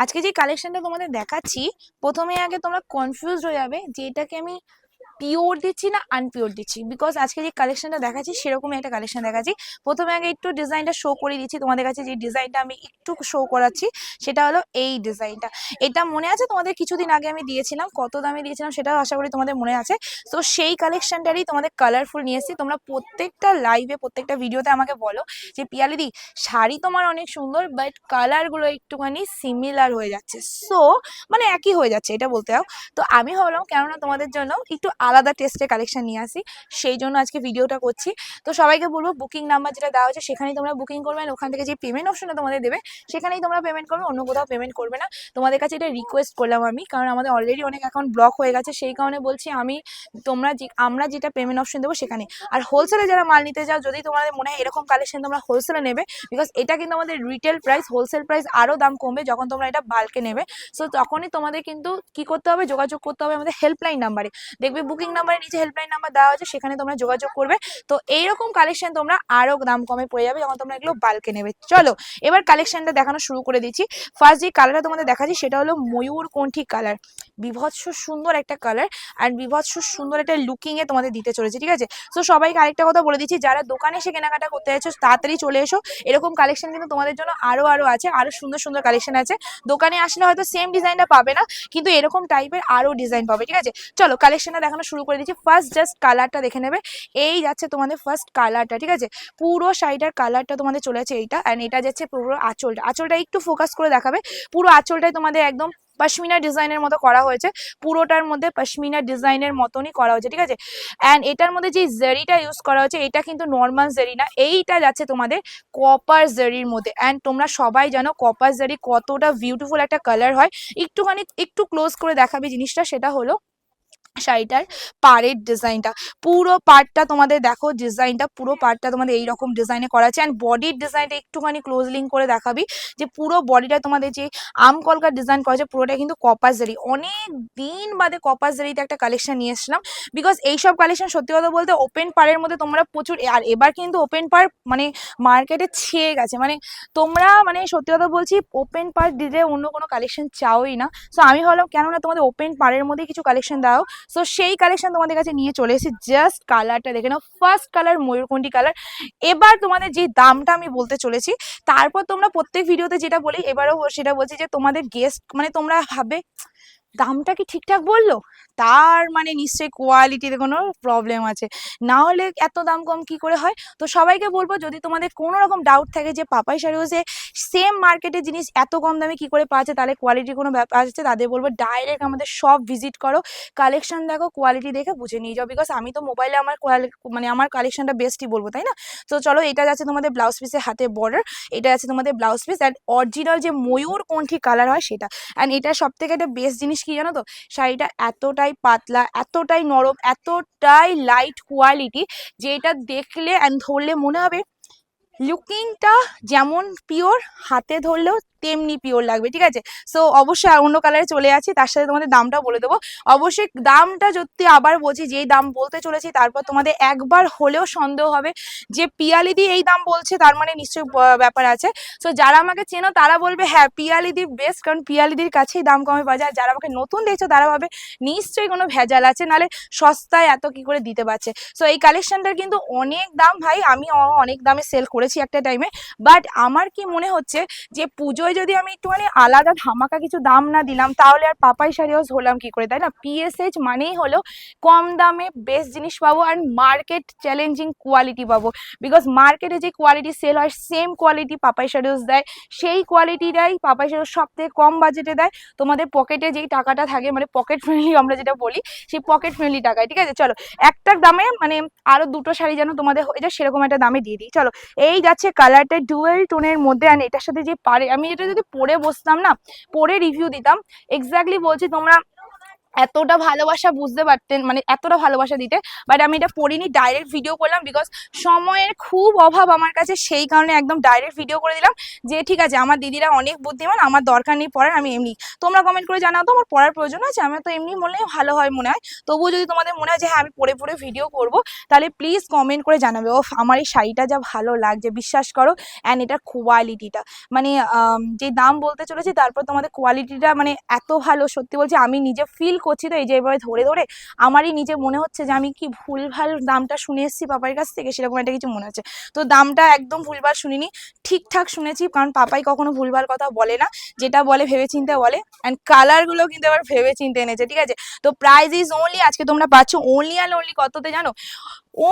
আজকে যে কালেকশনটা তোমাদের দেখাচ্ছি প্রথমে আগে তোমরা কনফিউজ হয়ে যাবে যে এটাকে আমি পিওর দিচ্ছি না আনপিওর দিচ্ছি? বিকজ আজকে যে কালেকশনটা দেখাচ্ছি, সেরকমই একটা কালেকশন দেখাচ্ছি। প্রথমে আগে একটু ডিজাইনটা শো করে দিচ্ছি। তোমাদের কাছে যে ডিজাইনটা আমি একটু শো করাচ্ছি, সেটা হলো এই ডিজাইনটা এটা মনে আছে? তোমাদের কিছুদিন আগে আমি দিয়েছিলাম। কত দামে দিয়েছিলাম সেটাও আশা করি তোমাদের মনে আছে। তো সেই কালেকশনটারই তোমাদের কালারফুল নিয়ে এসেছি। তোমরা প্রত্যেকটা লাইভে প্রত্যেকটা ভিডিওতে আমাকে বলো যে পিয়ালিদি শাড়ি তোমার অনেক সুন্দর বাট কালারগুলো একটুখানি সিমিলার হয়ে যাচ্ছে। সো মানে একই হয়ে যাচ্ছে, এটা বলতে তো আমি ভাবলাম, কেননা তোমাদের জন্য একটু আলাদা টেস্টের কালেকশন নিয়ে আসি। সেই জন্য আজকে ভিডিওটা করছি। তো সবাইকে বলব বুকিং নাম্বার যেটা দেওয়া হচ্ছে সেখানেই তোমরা বুকিং করবে আর ওখান থেকে যে পেমেন্ট অপশনটা তোমাদের দেবে, সেখানেই তোমরা পেমেন্ট করবে, অন্য কোথাও পেমেন্ট করবে না। তোমাদের কাছে এটা রিকোয়েস্ট করলাম আমি, কারণ আমাদের অলরেডি অনেক অ্যাকাউন্ট ব্লক হয়ে গেছে। সেই কারণে বলছি আমি, তোমরা যে, আমরা যেটা পেমেন্ট অপশন দেবো সেখানে আর হোলসেলে যারা মাল নিতে যাও যদি তোমাদের মনে হয় এরকম কালেকশন তোমরা হোলসেলে নেবে বিকজ এটা কিন্তু আমাদের রিটেল প্রাইস হোলসেল প্রাইস আরও দাম কমবে যখন তোমরা এটা বাল্কে নেবে। সো তখনই তোমাদের কিন্তু কি করতে হবে, যোগাযোগ করতে হবে আমাদের হেল্পলাইন নাম্বারে দেখবে বুকিং নাম্বারে নিচে হেল্পলাইন নাম্বার দেওয়া আছে, সেখানে তোমরা যোগাযোগ করবে। তো এইরকম কালেকশন তোমরা আরও দাম কমে পড়ে যাবে যখন তোমরা এগুলো বাল্কে নেবে। চলো, এবার কালেকশনটা দেখানো শুরু করে দিচ্ছি। ফার্স্ট যে কালারটা তোমাদের দেখাচ্ছি, সেটা হলো ময়ূর কণ্ঠী কালার বিভৎস সুন্দর একটা কালার আর বিভৎস সুন্দর একটা লুকিং এ তোমাদের দিতে চলেছে, ঠিক আছে? তো সবাইকে আরেকটা কথা বলে দিচ্ছি, যারা দোকানে এসে কেনাকাটা করতে যাচ্ছ, তাড়াতাড়ি চলে এসো। এরকম কালেকশন কিন্তু তোমাদের জন্য আরও আরও আছে, আরও সুন্দর সুন্দর কালেকশন আছে। দোকানে আসলে হয়তো সেম ডিজাইনটা পাবে না, কিন্তু এরকম টাইপের আরও ডিজাইন পাবে, ঠিক আছে? চলো কালেকশনটা দেখানো শুরু করে দিচ্ছি ফার্স্ট জাস্ট কালারটা দেখে নেবে। এই যাচ্ছে তোমাদের ফার্স্ট কালারটা ঠিক আছে? পুরো শাড়িটার কালারটা তোমাদের চলে আছে এইটা অ্যান্ড এটা যাচ্ছে পুরো আঁচলটা। আঁচলটা একটু ফোকাস করে দেখাবে। পুরো আঁচলটাই তোমাদের একদম পশমিনা ডিজাইনের মতো করা হয়েছে। পুরোটার মধ্যে পশমিনা ডিজাইনের মতনই করা হয়েছে, ঠিক আছে? অ্যান্ড এটার মধ্যে যে জেরিটা ইউজ করা হয়েছে, এটা কিন্তু নর্মাল জেরি না। এইটা যাচ্ছে তোমাদের কপার জেরির মধ্যে। অ্যান্ড তোমরা সবাই জানো কপার জেরি কতটা বিউটিফুল একটা কালার হয়। একটুখানি, একটু ক্লোজ করে দেখাবে জিনিসটা, সেটা হলো শাড়িটার পাড়ের ডিজাইনটা। পুরো পার্টটা তোমাদের দেখো, ডিজাইনটা পুরো পার্টটা তোমাদের এইরকম ডিজাইনে করা আছে। অ্যান্ড বডির ডিজাইনটা একটুখানি ক্লোজলিং করে দেখাবি যে পুরো বডিটা তোমাদের যে আম কলকার ডিজাইন করা আছে, পুরোটা কিন্তু কপার জারি অনেক দিন বাদে কপার জারিতে একটা কালেকশন নিয়ে এসেছিলাম। বিকজ এইসব কালেকশন সত্যি কথা বলতে ওপেন পাড়ের মধ্যে তোমরা প্রচুর আর এবার কিন্তু ওপেন পার মানে মার্কেটে ছেয়ে গেছে। মানে তোমরা মানে সত্যি কথা বলছি ওপেন পার দিলে অন্য কোনো কালেকশন চাওই না। সো আমি ভাবলাম, কেননা তোমাদের ওপেন পাড়ের মধ্যেই কিছু কালেকশন দাও। সো সেই কালেকশন তোমাদের কাছে নিয়ে চলে এসেছি। জাস্ট কালারটা দেখে নাও। ফার্স্ট কালার ময়ূরকুণ্ডি কালার এবার তোমাদের যে দামটা আমি বলতে চলেছি, তারপর তোমরা প্রত্যেক ভিডিওতে যেটা বলি, এবারও সেটা বলছি যে তোমাদের গেস্ট মানে তোমরা ভাবে দামটা কি ঠিকঠাক বলল? তার মানে নিশ্চয়ই কোয়ালিটিতে কোনো প্রবলেম আছে। না হলে এত দাম কম কি করে হয়? তো সবাইকে বলব, যদি তোমাদের কোনো রকম ডাউট থাকে যে পাপাই শাড়ি হাউসে সেম মার্কেটের জিনিস এত কম দামে কি করে পাওয়া যায়, তাহলে কোয়ালিটির কোনো ব্যাপার আছে, তাদের বলব ডাইরেক্ট আমাদের সব ভিজিট করো। কালেকশন দেখো কোয়ালিটি দেখে বুঝে নিয়ে যাও। বিকজ আমি তো মোবাইলে আমার মানে আমার কালেকশনটা বেস্টই বলব, তাই না? তো চলো, এটা যাচ্ছে তোমাদের ব্লাউজ পিসের হাতে বর্ডার এটা আছে তোমাদের ব্লাউজ পিস অ্যান্ড অরিজিনাল যে ময়ূর কণ্ঠী কালার হয় সেটা। অ্যান্ড এটা সব থেকে একটা বেস্ট জিনিস কি জানো তো? শাড়িটা এতটাই পাতলা, এতটাই নরম, এতটাই লাইট কোয়ালিটি যে এটা দেখলে অ্যান্ড ধরলে মনে হবে লুকিংটা যেমন পিওর হাতে ধরলেও তেমনি পিওর লাগবে, ঠিক আছে? সো অবশ্যই অন্য কালারে চলে আছি তার সাথে তোমাদের দামটাও বলে দেবো। অবশ্যই দামটা যদি আবার বলছি, যেই দাম বলতে চলেছি, তারপর তোমাদের একবার হলেও সন্দেহ হবে যে পিয়ালিদি এই দাম বলছে, তার মানে নিশ্চয়ই ব্যাপার আছে। সো যারা আমাকে চেনো, তারা বলবে হ্যাঁ পিয়ালিদি বেস্ট কারণ পিয়ালিদির কাছেই দাম কমে পাওয়া যায় যারা আমাকে নতুন দেখছ, তারা ভাবে, নিশ্চয়ই কোনো ভেজাল আছে নালে সস্তায় এত কি করে দিতে পারছে? সো এই কালেকশনটার কিন্তু অনেক দাম, ভাই, আমি অনেক দামে সেল করেছি একটা টাইমে বাট আমার কি মনে হচ্ছে যে পুজোয় যদি আমি একটুখানি আলাদা ধামাকা কিছু দাম না দিলাম, তাহলে আর পাপাই শাড়ি হাউস হলাম কি করে, তাই না? পিএসএইচ মানেই হলো কম দামে বেস্ট জিনিস পাবো আর মার্কেট চ্যালেঞ্জিং কোয়ালিটি পাবো। বিকজ মার্কেটে যে কোয়ালিটি সেল হয় same quality Papai sari house দেয়। সেই কোয়ালিটিটাই পাপাই শাড়ি হাউস সব থেকে কম বাজেটে দেয়। তোমাদের পকেটে যেই টাকাটা থাকে মানে পকেট ফ্রেন্ডলি আমরা যেটা বলি, সেই পকেট ফ্রেন্ডলি টাকায়, ঠিক আছে? চলো, একটার দামে মানে আরও দুটো শাড়ি যেন তোমাদের হয়ে যায়, সেরকম একটা দামে দিয়ে দিই। চলো, এই যাচ্ছে কালারটা ডুয়েল টোনের মধ্যে আর এটার সাথে যে পারে, আমি যদি পরে বসতাম না পরে রিভিউ দিতাম এক্স্যাক্টলি বলছি তোমরা এতটা ভালোবাসা বুঝতে পারতেন মানে এতটা ভালোবাসা দিতে বাট আমি এটা পড়িনি ডাইরেক্ট ভিডিও করলাম বিকজ সময়ের খুব অভাব আমার কাছে, সেই কারণে একদম ডাইরেক্ট ভিডিও করে দিলাম যে ঠিক আছে, আমার দিদিরা অনেক বুদ্ধিমান, আমার দরকার নেই পড়ার, আমি এমনি, তোমরা কমেন্ট করে জানাও তো, আমার পড়ার প্রয়োজন আছে, আমার তো এমনি মনে ভালো হয় মনে হয়, তবুও যদি তোমাদের মনে হয় যে হ্যাঁ আমি পড়ে পড়ে ভিডিও করব, তাহলে প্লিজ কমেন্ট করে জানাবে ও আমার এই শাড়িটা যা ভালো লাগছে, বিশ্বাস করো অ্যান্ড এটার কোয়ালিটিটা মানে যে দাম বলতে চলেছি, তারপর তোমাদের কোয়ালিটিটা মানে এত ভালো, সত্যি বলছি, আমি নিজে ফিল করছি তো, এই যে এভাবে ধরে ধরে আমারই নিজে মনে হচ্ছে যে আমি কি ভুলভাল দামটা শুনে এসেছি পাপার কাছ থেকে, সেরকম একটা কিছু মনে হচ্ছে। তো দামটা একদম ভুলভাল শুনিনি, ঠিকঠাক শুনেছি, কারণ পাপাই কখনো ভুলভাল কথা বলে না, যেটা বলে ভেবেচিন্তে বলে অ্যান্ড কালারগুলো কিন্তু আবার ভেবেচিন্তে এনেছে, ঠিক আছে? তো প্রাইজ ইজ অনলি আজকে তোমরা পাচ্ছ অনলি অ্যান্ড ওনলি কততে জানো?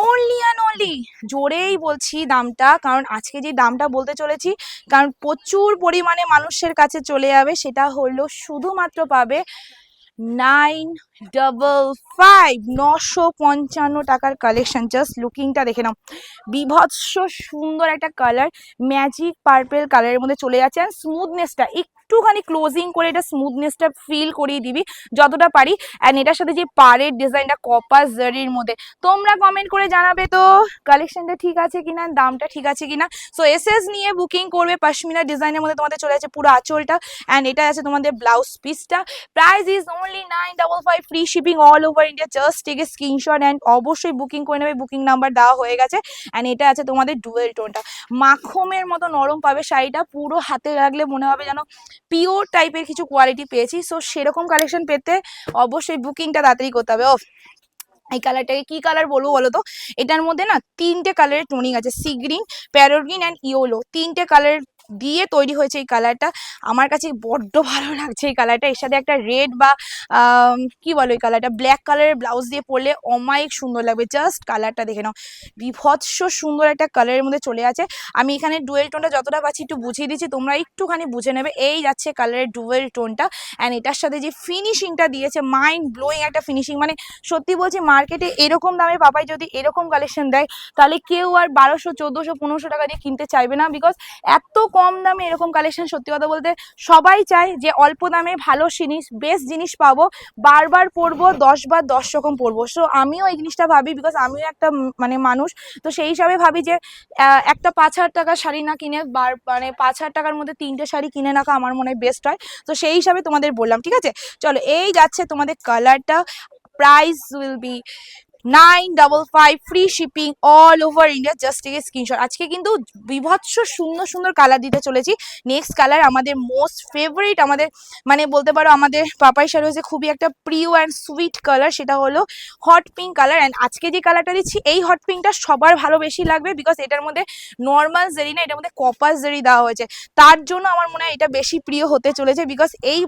অনলি অ্যান্ড অনলি জোরেই বলছি দামটা, কারণ আজকে যে দামটা বলতে চলেছি, কারণ প্রচুর পরিমাণে মানুষের কাছে চলে যাবে, সেটা হলো শুধুমাত্র পাবে নাইন ডবল ফাইভ নশো পঞ্চান্ন টাকার কালেকশন জাস্ট লুকিংটা দেখে নাও। বিভৎস সুন্দর একটা কালার ম্যাজিক পার্পেল কালারের মধ্যে চলে যাচ্ছে অ্যান্ড স্মুথনেসটা একটুখানি ক্লোজিং করে এটা স্মুথনেসটা ফিল করিয়ে দিবি, যতটা পারি। অ্যান্ড এটার সাথে যে পাড়ের ডিজাইনটা কপার জারির মধ্যে, তোমরা কমেন্ট করে জানাবে তো কালেকশনটা ঠিক আছে কিনা দামটা ঠিক আছে কিনা। সো এসএস নিয়ে বুকিং করবে পশমিনা ডিজাইনের মধ্যে তোমাদের চলে যাচ্ছে পুরো আঁচলটা। অ্যান্ড এটা আছে তোমাদের blouse piece price is only nine double five free shipping all over India just take screenshot and অবশ্যই বুকিং করে নেবে। বুকিং নাম্বার দেওয়া হয়ে গেছে। অ্যান্ড এটা আছে তোমাদের ডুয়েল টোনটা মাখমের মতো নরম পাবে শাড়িটা। পুরো হাতে লাগলে মনে হবে যেন পিওর টাইপের কিছু কোয়ালিটি পেয়েছি। সো সেরকম কালেকশন পেতে অবশ্যই বুকিংটা তাড়াতাড়ি করতে হবে। ও এই কালারটাকে কি কালার বলব বলো তো? এটার মধ্যে না তিনটে কালারের টোনিং আছে। Sea green parrot green and yellow তিনটে কালার দিয়ে তৈরি হয়েছে এই কালারটা। আমার কাছে বড্ড ভালো লাগছে এই কালারটা। এর সাথে একটা রেড বা কি বলো এই কালারটা? ব্ল্যাক কালারের ব্লাউজ দিয়ে পরলে অমায়িক সুন্দর লাগবে। জাস্ট কালারটা দেখে নাও। বিভৎস সুন্দর একটা কালারের মধ্যে চলে আছে। আমি এখানে ডুয়েল টোনটা যতটা পাচ্ছি একটু বুঝিয়ে দিচ্ছি। তোমরা একটুখানি বুঝে নেবে। এই যাচ্ছে কালারের ডুয়েল টোনটা। অ্যান্ড এটার সাথে যে ফিনিশিংটা দিয়েছে মাইন্ড ব্লোয়িং একটা ফিনিশিং মানে সত্যি বলছি মার্কেটে এরকম দামে পাপাই যদি এরকম কালেকশন দেয়, তাহলে কেউ আর বারোশো, চোদ্দোশো, পনেরোশো টাকা দিয়ে কিনতে চাইবে না। বিকজ এত কম দামে এরকম কালেকশন সত্যি কথা বলতে সবাই চায় যে অল্প দামে ভালো জিনিস বেস্ট জিনিস পাবো, বারবার পরবো দশ বার দশ রকম পরবো। সো আমিও এই জিনিসটা ভাবি বিকজ আমিও একটা মানে মানুষ। তো সেই হিসাবে ভাবি যে একটা পাঁচ হাজার টাকার শাড়ি না কিনে বার মানে পাঁচ হাজার টাকার মধ্যে তিনটে শাড়ি কিনে রাখা আমার মনে হয় বেস্ট হয়। তো সেই হিসাবে তোমাদের বললাম, ঠিক আছে? চলো, এই যাচ্ছে তোমাদের কালারটা price will be nine double five free shipping all over India just take screenshot আজকে কিন্তু বিভৎস সুন্দর সুন্দর কালার দিতে চলেছি। নেক্সট কালার আমাদের মোস্ট ফেভারিট আমাদের মানে বলতে পারো আমাদের পাপাই শাড়ি হয়েছে খুবই একটা প্রিয় অ্যান্ড সুইট কালার সেটা হলো হট পিঙ্ক কালার অ্যান্ড আজকে যে কালারটা দিচ্ছি, এই হট পিঙ্কটা সবার ভালো বেশি লাগবে বিকজ এটার মধ্যে নর্মাল জেরি না, এটার মধ্যে কপার জেরি দেওয়া হয়েছে। তার জন্য আমার মনে হয় এটা বেশি প্রিয় হতে চলেছে বিকজ এই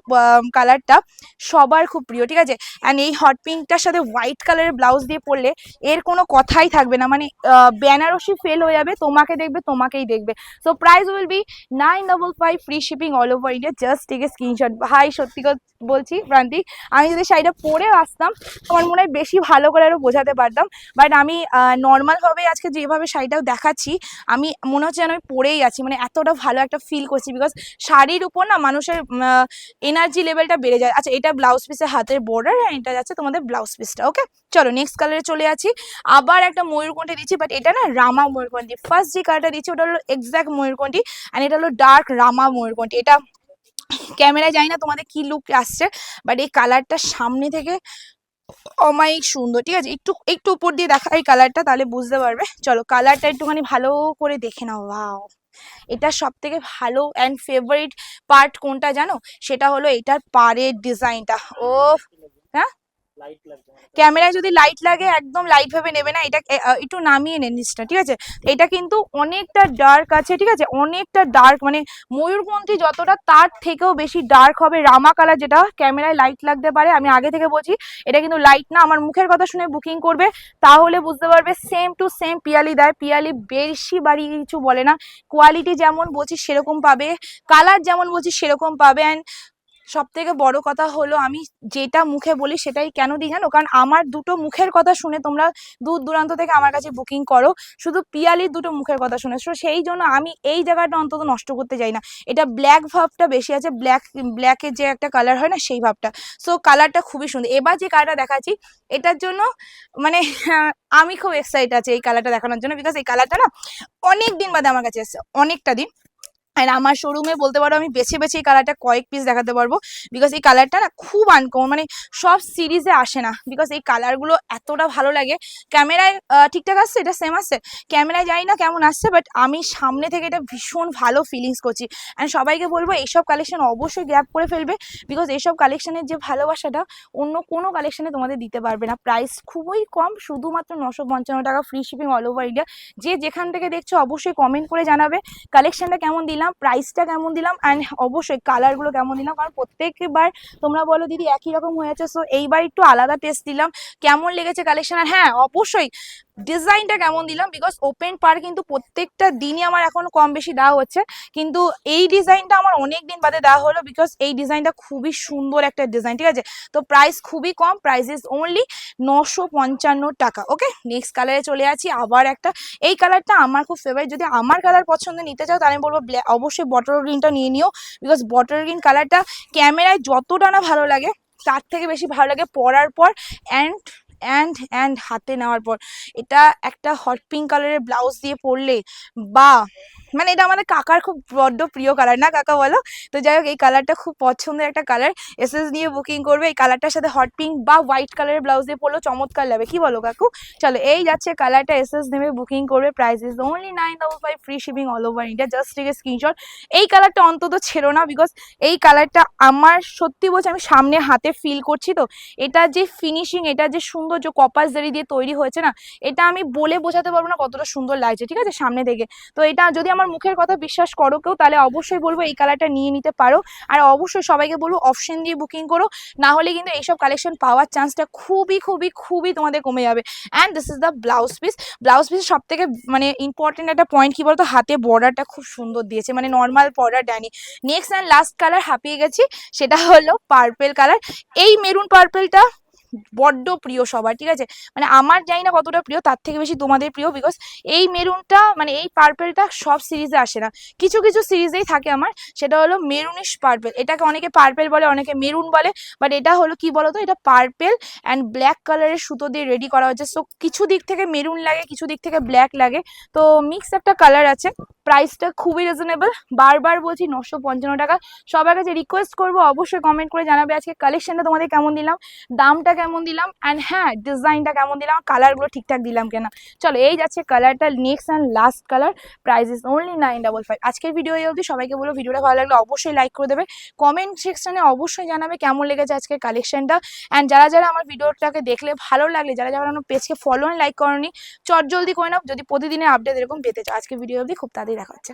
কালারটা সবার খুব প্রিয়, ঠিক আছে? অ্যান্ড এই হট পিঙ্কটার সাথে হোয়াইট কালারের ব্লাউজ দিয়ে পরলে এর কোনো কথাই থাকবে না। মানে বেনারসি ফেল হয়ে যাবে, তোমাকে দেখবে, তোমাকেই দেখবে। So price will be nine double five free shipping all over India just take a screenshot ভাই সত্যি কথা বলছি প্রান্তিক আমি যদি শাড়িটা পরে আসতাম, আমার মনে হয় বেশি ভালো করে আরও বোঝাতে পারতাম। বাট আমি নর্মালভাবে আজকে যেভাবে শাড়িটাও দেখাচ্ছি, আমি, মনে হচ্ছে যেন আমি পরেই আছি। মানে এতটা ভালো একটা ফিল করছি বিকজ শাড়ির উপর না মানুষের এনার্জি লেভেলটা বেড়ে যায়। আচ্ছা এটা ব্লাউজ পিসের হাতের বর্ডার এটা যাচ্ছে তোমাদের ব্লাউজ পিসটা ওকে চলো নেক্সট কালারে চলে আছি। আবার একটা ময়ূরকণ্ঠী দিচ্ছি বাট এটা না রামা ময়ূরকণ্ঠী। ফার্স্ট যে কালারটা দিচ্ছি, ওটা হলো এক্স্যাক্ট ময়ূরকণ্ঠী অ্যান্ড এটা হলো ডার্ক রামা ময়ূরকণ্ঠী। এটা ক্যামেরায় জানি না তোমাদের কি লুক আসছে বাট এই কালারটা সামনে থেকে অমায়িক সুন্দর, ঠিক আছে? একটু একটু উপর দিয়ে দেখা এই কালারটা তাহলে বুঝতে পারবে। চলো কালারটা একটুখানি ভালো করে দেখে নাও ওয়াও এটা সব থেকে ভালো অ্যান্ড ফেভারিট পার্ট কোনটা জানো? সেটা হলো এটার পাড়ের ডিজাইনটা ও হ্যাঁ? ক্যামেরায় যদি লাইট লাগে, একদম লাইট ভাবে নেবে না। এটা একটু নামিয়ে নেন নিচটা ঠিক আছে? এটা কিন্তু অনেকটা ডার্ক আছে, ঠিক আছে? অনেকটা ডার্ক মানে ময়ূরপন্থী যতটা, তার থেকেও বেশি ডার্ক হবে রামা কালার যেটা, ক্যামেরায় লাইট লাগতে পারে। আমি আগে থেকে বলছি, এটা কিন্তু লাইট না। আমার মুখের কথা শুনে বুকিং করবে, তাহলে বুঝতে পারবে সেম টু সেম পিয়ালি দেয়। পিয়ালি বেশি বাড়ি কিছু বলে না। কোয়ালিটি যেমন বলছি, সেরকম পাবে। কালার যেমন বলছি, সেরকম পাবে। অ্যান্ড সব থেকে বড় কথা হলো, আমি যেটা মুখে বলি সেটাই কেন দিই জানো? কারণ আমার দুটো মুখের কথা শুনে তোমরা দূর দূরান্ত থেকে আমার কাছে বুকিং করো, শুধু পিয়ালির দুটো মুখের কথা শুনে। তো সেই জন্য আমি এই জায়গাটা অন্তত নষ্ট করতে চাই না। এটা ব্ল্যাক ভাবটা বেশি আছে ব্ল্যাক ব্ল্যাকের যে একটা কালার হয় না, সেই ভাবটা। সো কালারটা খুবই সুন্দর। এবার যে কালারটা দেখাচ্ছি, এটার জন্য মানে আমি খুব এক্সাইট আছি এই কালারটা দেখানোর জন্য বিকজ এই কালারটা না অনেক দিন বাদে আমার কাছে এসছে, অনেকটা দিন। আর আমার শোরুমে বলতে পারো আমি বেছে বেছে এই কালারটা কয়েক পিস দেখাতে পারব। বিকজ এই কালারটা না খুব আনকমন মানে সব সিরিজে আসে না। বিকজ এই কালারগুলো এতটা ভালো লাগে। ক্যামেরায় ঠিকঠাক আসছে? এটা সেম আসছে? ক্যামেরায় জানি না কেমন আসছে বাট আমি সামনে থেকে এটা ভীষণ ভালো ফিলিংস করছি। অ্যান্ড সবাইকে বলব, এইসব কালেকশন অবশ্যই গ্যাপ করে ফেলবে। বিকজ এইসব কালেকশনের যে ভালোবাসাটা অন্য কোনো কালেকশনে তোমাদের দিতে পারবে না। প্রাইস খুবই কম, শুধুমাত্র নশো পঞ্চান্ন টাকা free shipping all over India যে যেখান থেকে দেখছ, অবশ্যই কমেন্ট করে জানাবে। কালেকশনটা কেমন দিলাম? প্রাইসটা কেমন দিলাম অ্যান্ড অবশ্যই কালারগুলো কেমন দিলাম। কারণ প্রত্যেকবার তোমরা বলো দিদি একই রকম হয়েছে সো এইবার একটু আলাদা টেস্ট দিলাম। কেমন লেগেছে কালেকশন আর হ্যাঁ অবশ্যই ডিজাইনটা কেমন দিলাম বিকজ ওপেন পার কিন্তু প্রত্যেকটা দিনই আমার এখন কম বেশি দেওয়া হচ্ছে। কিন্তু এই ডিজাইনটা আমার অনেক দিন বাদে দেওয়া হলো বিকজ এই ডিজাইনটা খুবই সুন্দর একটা ডিজাইন ঠিক আছে? তো প্রাইস খুবই কম প্রাইস ইজ অনলি নশো পঞ্চান্ন টাকা ওকে নেক্সট কালারে চলে আছি, আবার একটা। এই কালারটা আমার খুব ফেভারিট যদি আমার কালার পছন্দ নিতে চাও তাহলে আমি বলব অবশ্যই বটল গ্রিনটা নিয়ে নিও বিকজ বটল গ্রিন কালারটা ক্যামেরায় যতটা না ভালো লাগে, তার থেকে বেশি ভালো লাগে পরার পর অ্যান্ড অ্যান্ড অ্যান্ড হাতে নেওয়ার পর। এটা একটা হট পিঙ্ক কালারের ব্লাউজ দিয়ে পরলে বা মানে এটা আমাদের কাকার খুব বড্ড প্রিয় কালার না কাকা বলো? তো যাই হোক এই কালারটা খুব পছন্দের একটা কালার এসএস নিয়ে বুকিং করবে, এই কালারটার সাথে হট পিঙ্ক বা হোয়াইট কালারের ব্লাউজ দিয়ে পরলেও চমৎকার লাগবে। কি বলো কাকু? চলো, এই যাচ্ছে কালারটা এসএস নেবে বুকিং করবে। Price is only nine double five free shipping all over India just take screenshot এই কালারটা অন্তত ছেড়ো না বিকজ এই কালারটা আমার সত্যি বলছি, আমি সামনে হাতে ফিল করছি তো। এটা যে ফিনিশিং এটা যে সুন্দর যে কপাস জারি দিয়ে তৈরি হয়েছে না, এটা আমি বলে বোঝাতে পারব না কতটা সুন্দর লাগছে, ঠিক আছে? সামনে থেকে তো এটা যদি মুখের কথা বিশ্বাস করো কেউ, তাহলে অবশ্যই বলব এই কালারটা নিয়ে নিতে পারো। আর অবশ্যই সবাইকে বলব অপশন দিয়ে বুকিং করো। না হলে কিন্তু এইসব কালেকশন পাওয়ার চান্সটা খুবই খুবই খুবই তোমাদের কমে যাবে। And this is the blouse piece blouse piece সব থেকে মানে ইম্পর্টেন্ট একটা পয়েন্ট কি বলতো? হাতে বর্ডারটা খুব সুন্দর দিয়েছে। মানে নর্মাল বর্ডার ডানি। নেক্সট অ্যান্ড লাস্ট কালার হাঁপিয়ে গেছি, সেটা হলো পার্পেল কালার এই মেরুন পার্পেলটা বড্ড প্রিয় সবার, ঠিক আছে? মানে আমার জানি না কতটা প্রিয়, তার থেকে বেশি তোমাদের প্রিয় বিকজ এই মেরুনটা মানে এই পার্পেলটা সব সিরিজে আসে না। কিছু কিছু সিরিজেই থাকে আমার, সেটা হলো মেরুনিশ পার্পেল এটাকে অনেকে পার্পেল বলে, অনেকে মেরুন বলে বাট এটা হলো কি বলতো? এটা পার্পেল অ্যান্ড ব্ল্যাক কালারের সুতো দিয়ে রেডি করা হচ্ছে সো কিছু দিক থেকে মেরুন লাগে, কিছু দিক থেকে ব্ল্যাক লাগে। তো মিক্স একটা কালার আছে। প্রাইসটা খুবই রিজনেবল বারবার বলছি, নশো পঞ্চান্ন টাকা। সবার কাছে রিকোয়েস্ট করব, অবশ্যই কমেন্ট করে জানাবে। আজকে কালেকশনটা তোমাদের কেমন দিলাম? দামটা কেমন দিলাম? অ্যান্ড হ্যাঁ ডিজাইনটা কেমন দিলাম? কালারগুলো ঠিকঠাক দিলাম কিনা। চলো, এই যাচ্ছে কালারটা next and last colour price is only nine double five আজকের ভিডিও এই অবধি সবাইকে বলো ভিডিওটা ভালো লাগলে অবশ্যই লাইক করে দেবে। কমেন্ট সেকশনে অবশ্যই জানাবে কেমন লেগেছে আজকের কালেকশনটা অ্যান্ড যারা যারা আমার ভিডিওটাকে দেখলে ভালো লাগলে, যারা যারা আমার পেজকে ফলো লাইক করনি, চট জলদি করে নাও। যদি প্রতিদিনের আপডেট এরকম পেতে চাও আজকে ভিডিও অবধি খুব তাড়াতাড়ি দেখা হচ্ছে।